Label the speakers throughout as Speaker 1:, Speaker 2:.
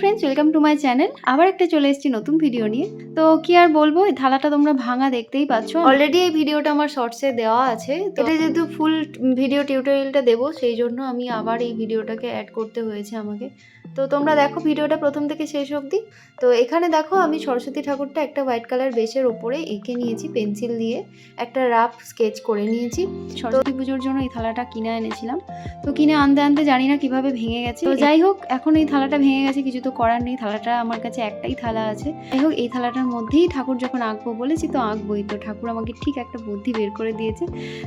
Speaker 1: Friends welcome to my channel আবার একটা চলে এসেছি নতুন ভিডিও নিয়ে। তো কি আর বলব, এই থালাটা তোমরা ভাঙা দেখতেই পাচ্ছ। অলরেডি এই ভিডিওটা আমার শর্টসে দেওয়া আছে। এটা যেহেতু ফুল ভিডিও টিউটোরিয়ালটা দেবো, সেই জন্য আমি আবার এই ভিডিওটাকে অ্যাড করতে হয়েছে আমাকে। তো তোমরা দেখো ভিডিওটা প্রথম থেকে শেষ অবধি। তো এখানে দেখো আমি সরস্বতী ঠাকুরটা একটা হোয়াইট কালার বেসের ওপরে এঁকে নিয়েছি পেন্সিল দিয়ে একটা রাফ স্কেচ করে নিয়েছি। সরস্বতী পুজোর জন্য এই থালাটা কিনে এনেছিলাম। তো কিনে আনতে আনতে জানি না কীভাবে ভেঙে গেছে। তো যাই হোক এখন এই থালাটা ভেঙে গেছে কিছু তো করার নেই। থালাটা আমার কাছে একটাই থালা আছে। যাই হোক এই থালাটার মধ্যেই ঠাকুর যখন আঁকবো বলেছি তো আঁকবোই। তো ঠাকুর আমাকে ঠিক একটা বুদ্ধি বের করে দিয়েছে।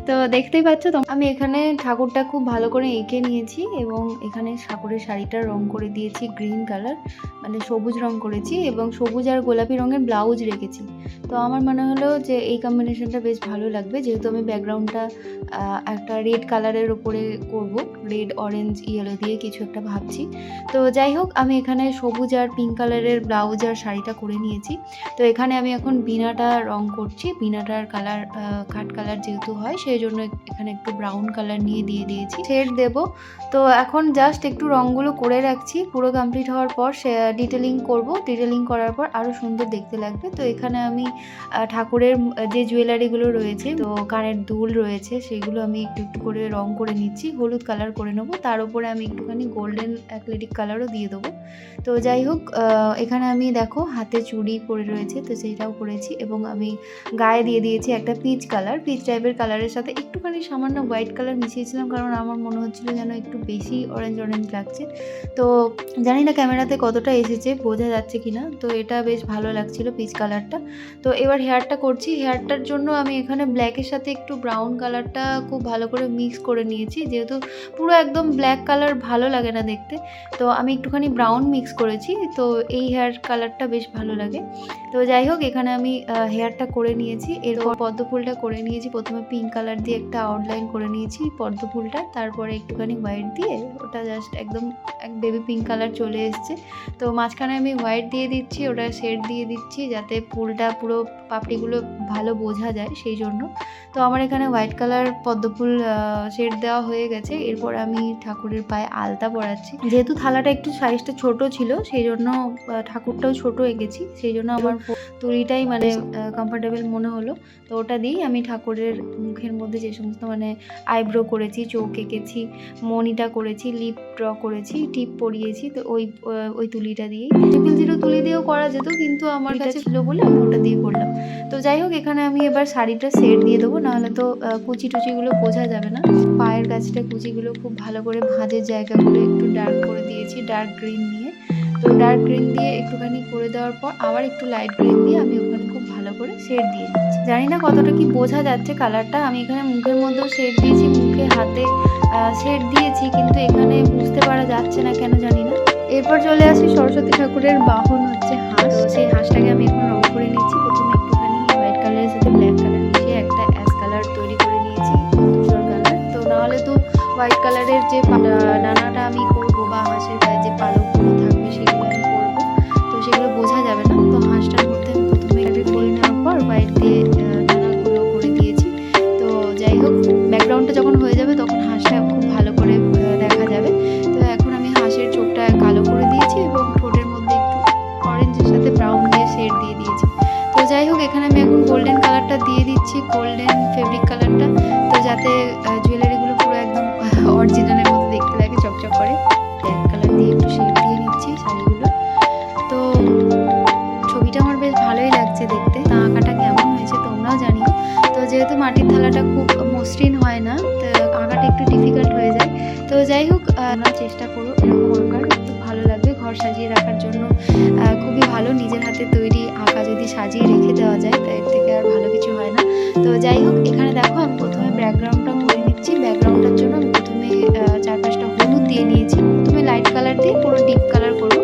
Speaker 1: তো দেখতেই পাচ্ছ তো আমি এখানে ঠাকুরটা খুব ভালো করে এঁকে নিয়েছি এবং এখানে ঠাকুরের শাড়িটার রং করে দিয়েছি গ্রিন কালার মানে সবুজ রং করেছি এবং সবুজ আর গোলাপি রঙের ব্লাউজ রেখেছি। তো আমার মনে হলো যে এই কম্বিনেশনটা বেশ ভালো লাগবে, যেহেতু আমি ব্যাকগ্রাউন্ডটা একটা রেড কালারের ওপরে করব রেড অরেঞ্জ ইয়েলো দিয়ে কিছু একটা ভাবছি। তো যাই হোক, আমি এখানে সবুজ আর পিঙ্ক কালারের ব্লাউজ আর শাড়িটা করে নিয়েছি। তো এখানে আমি এখন বিনাটা রং করছি, বিনাটার কালার খাট কালার যেহেতু হয়, সেই জন্য এখানে একটু ব্রাউন কালার নিয়ে দিয়ে দিয়েছি। শেড দেব। তো এখন জাস্ট একটু রঙগুলো করে রাখছি পুরো কমপ্লিট হওয়ার পর সে ডিটেলিং করব। ডিটেলিং করার পর আরও সুন্দর দেখতে লাগবে। তো এখানে আমি ঠাকুরের যে জুয়েলারিগুলো রয়েছে, তো কানের দুল রয়েছে, সেগুলো আমি একটু একটু করে রং করে নিচ্ছি। হলুদ কালার করে নেব। তার উপরে আমি একটুখানি গোল্ডেন অ্যাথলেটিক কালারও দিয়ে দেবো। তো যাই হোক এখানে আমি দেখো হাতে চুড়ি পরে রয়েছে, তো সেইটাও করেছি এবং আমি গায়ে দিয়ে দিয়েছি একটা পিচ কালার পিচ টাইপের কালারের সাথে একটুখানি সামান্য হোয়াইট কালার মিশিয়েছিলাম, কারণ আমার মনে হচ্ছিল যেন একটু বেশি অরেঞ্জ অরেঞ্জ লাগছে। তো জানি না ক্যামেরাতে কতটা এসেছে, বোঝা যাচ্ছে কি না তো এটা বেশ ভালো লাগছিল পিচ কালারটা। তো এবার হেয়ারটা করছি। হেয়ারটার জন্য আমি এখানে ব্ল্যাকের সাথে একটু ব্রাউন কালারটা খুব ভালো করে মিক্স করে নিয়েছি। যেহেতু পুরো একদম ব্ল্যাক কালার ভালো লাগে না দেখতে। তো আমি একটুখানি ব্রাউন মিক্স করেছি। তো এই হেয়ার কালারটা বেশ ভালো লাগে। তো যাই হোক, এখানে আমি হেয়ারটা করে নিয়েছি। এরপর পদ্ম ফুলটা করে নিয়েছি। প্রথমে পিঙ্ক কালার দিয়ে একটা আউটলাইন করে নিয়েছি পদ্ম ফুলটা। তারপরে একটুখানি হোয়াইট দিয়ে ওটা জাস্ট একদম এক বেবি পিঙ্ক কালার চলে এসছে। তো মাঝখানে আমি হোয়াইট দিয়ে দিচ্ছি, ওটা শেড দিয়ে দিচ্ছি যাতে ফুলটা পুরো পাপড়িগুলো ভালো বোঝা যায় সেই জন্য। তো আমার এখানে হোয়াইট কালার পদ্ম ফুল শেড দেওয়া হয়ে গেছে। এরপর আমি ঠাকুরের পায়ে আলতা পরাচ্ছি। যেহেতু থালাটা একটু সাইজটা ছোট ছিল, সেই জন্য ঠাকুরটাও ছোট এঁকেছি। সেই জন্য আমার তুলিটাই মানে কমফোর্টেবল মনে হলো। তো ওটা দিয়েই আমি ঠাকুরের মুখের মধ্যে যে সমস্ত মানে আইব্রো করেছি, চোখ এঁকেছি মনিটা করেছি লিপ ড্র করেছি টিপ পরিয়েছি তো ওই ওই তুলিটা দিয়েই। ট্রিপল জিরো তুলি দিয়েও করা যেত কিন্তু আমার কাছে ছিল। বলে আমি ওটা দিয়ে করলাম। তো যাই হোক এখানে আমি এবার শাড়িটা সেট দিয়ে দেবো নাহলে তো কুচি টুচিগুলো বোঝা যাবে না। পায়ের কাছটা কুচিগুলো খুব ভালো করে ভাঁজের জায়গাগুলো একটু ডার্ক করে দিয়েছি ডার্ক গ্রিন দিয়ে তো ডার্ক গ্রিন দিয়ে একটুখানি করে দেওয়ার পর আবার একটু লাইট গ্রিন দিয়ে আমি ওখানে খুব ভালো করে শেড দিয়ে দিচ্ছি। জানি না কতটা কি বোঝা যাচ্ছে কালারটা আমি এখানে মুখের মধ্যেও শেড দিয়েছি মুখে হাতে শেড দিয়েছি কিন্তু এখানে বুঝতে পারা যাচ্ছে না কেন জানি এরপর চলে আসি সরস্বতী ঠাকুরের বাহন হচ্ছে হাঁস। সেই হাঁসটাকে আমি এখন রং করে নিয়েছি প্রথমে একটুখানি হোয়াইট কালারের সাথে ব্ল্যাক কালার মিশিয়ে একটা অ্যাশ কালার তৈরি করে নিয়েছি কালার তো নাহলে তো হোয়াইট কালারের যে যাতে জুয়েলারিগুলো পুরো একদম অরিজিনালের মতো দেখতে লাগে, চকচক করে। ব্ল্যাক কালার দিয়ে একটু শেড দিয়ে নিচ্ছি শাড়িগুলো। তো ছবিটা আমার বেশ ভালোই লাগছে দেখতে। তা আঁকাটা কেমন হয়েছে তোমরাও জানিও। তো যেহেতু মাটির থালাটা খুব মসৃণ হয় না, তো আঁকাটা একটু ডিফিকাল্ট হয়ে যায়। তো যাই হোক চেষ্টা করো, এরকম আঁকার। ভালো লাগবে, ঘর সাজিয়ে রাখার জন্য ভালো নিজের হাতে তৈরি আঁকা যদি সাজিয়ে রেখে দেওয়া যায় তাই এর থেকে আর ভালো কিছু হয় না। তো যাই হোক, এখানে দেখো আমি প্রথমে ব্যাকগ্রাউন্ডটা করে নিচ্ছি। ব্যাকগ্রাউন্ডটার জন্য আমি প্রথমে চার পাঁচটা হলুদ দিয়ে নিয়েছি। প্রথমে লাইট কালার দিয়ে পুরো ডিপ কালার করব।